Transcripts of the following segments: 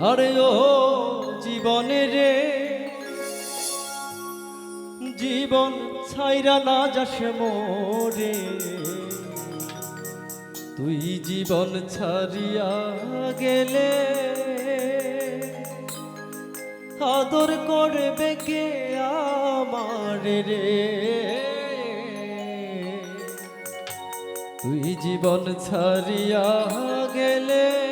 আরে ও জীবনে রে, জীবন ছাইরা না যাস মোরে। তুই জীবন ছাড়িয়া গেলে আদর করবে কে আমার রে? তুই জীবন ছাড়িয়া গেলে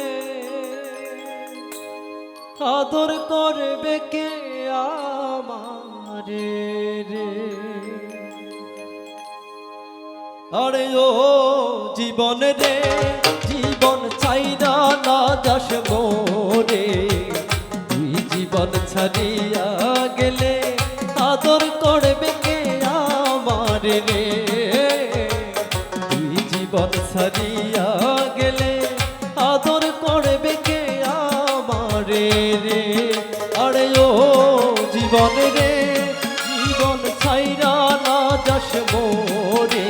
আদর করবে কে আমারে রে? আরে ও জীবন রে জীবন চাইনা না যাস মোরে। তুই জীবন ছাড়িয়া গেলে আদর করবে কে আমারে রে? তুই জীবন ছাড়িয়া ছাইরা না যাস মোরে,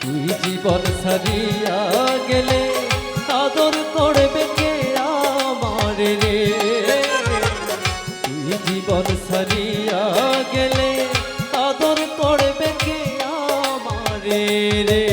তুই জীবন সারিয়া গেলে আদর করবে কে আমার রে? তুই জীবন সারিয়া গেলে আদর করবে কে আমার রে?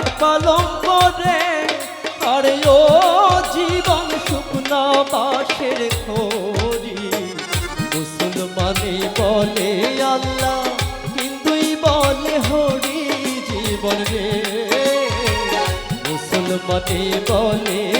বাসের খাট পালং করে, আরে ও জীবন শুকনা বাসের খোরি মুসলমানে বলে আল্লাহ হিন্দুই বলে হরি জীবন মুসলমানে বলে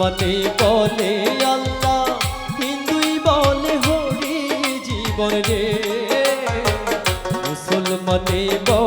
মুসলমানে বলে আল্লাহ হিন্দুই বলে হরি জীবন রে। মুসলমানে বলে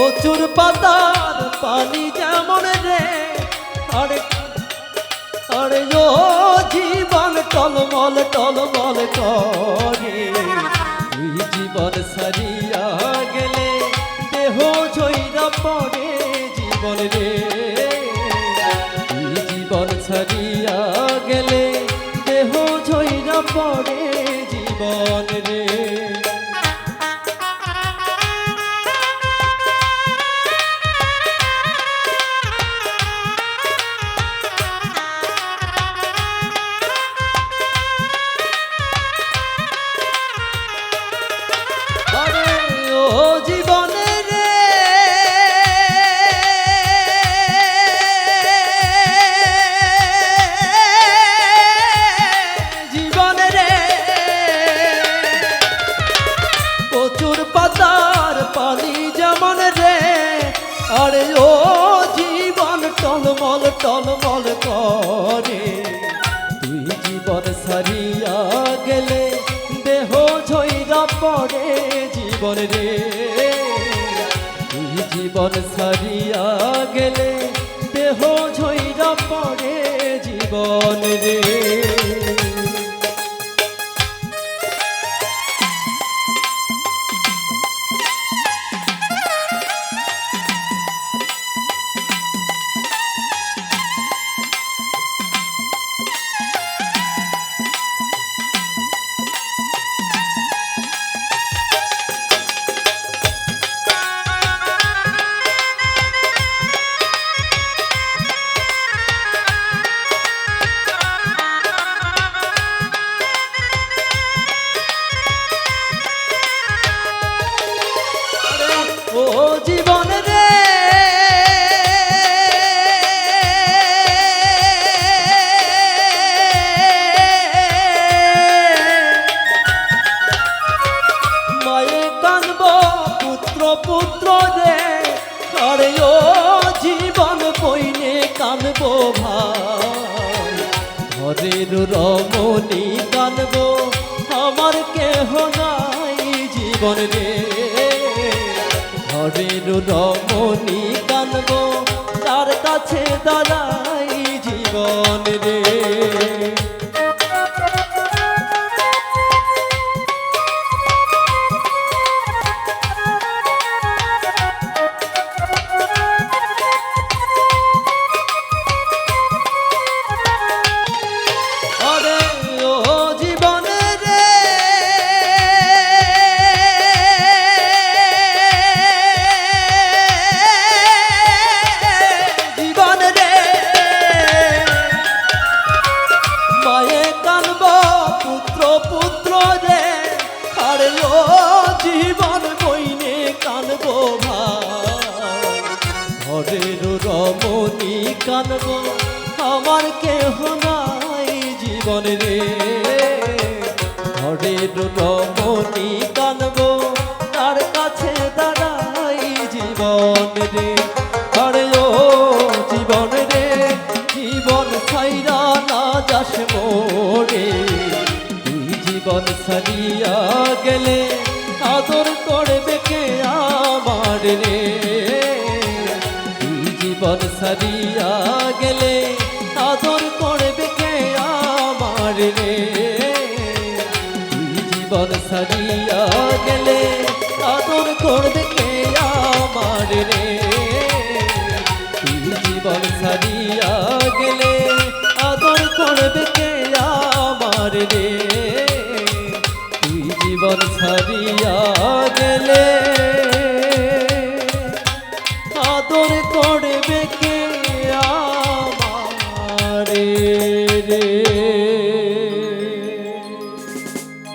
প্রচুর পাতার পানি যেমন রে, আরে আরে ও জীবন টলমল টলমল করে। তুই জীবন সারিয়া গেলে দেহ ঝইরা পড়ে জীবন রে। তুই জীবন ছাড়িয়া গেলে দেহ ঝইরা পড়ে জীবন রে। টলমল করে। তুই জীবন সারিয়া গেলে দেহ ঝইরা পড়ে জীবন রে। তুই জীবন সারিয়া গেলে দেহ ঝইরা পড়ে জীবন রে। পুত্র রে আরে জীবন বইনে কানব ভাই। ঘরের রমণী কানব, আমার কেহ নাই জীবন রে। ঘরের রমণী কানব, তার কাছে দাঁড়াই জীবন রে। কানব আমার কেহ নাই জীবন রে। ঘরের রমণী কানব, তার কাছে দাঁড়াই জীবন রে। আরে ও জীবন রে, জীবন ছাইরা না যাস মোরে জীবন সারিয়া গেলে আদর করবে কে আমার রে? দিনে জীবন সারিয়া গেলে আদর করবে কে আমার রে? জীবন সারিয়া গেলে আদর করবে কে আমার রে? তুই জীবন সারিয়া গেলে আদর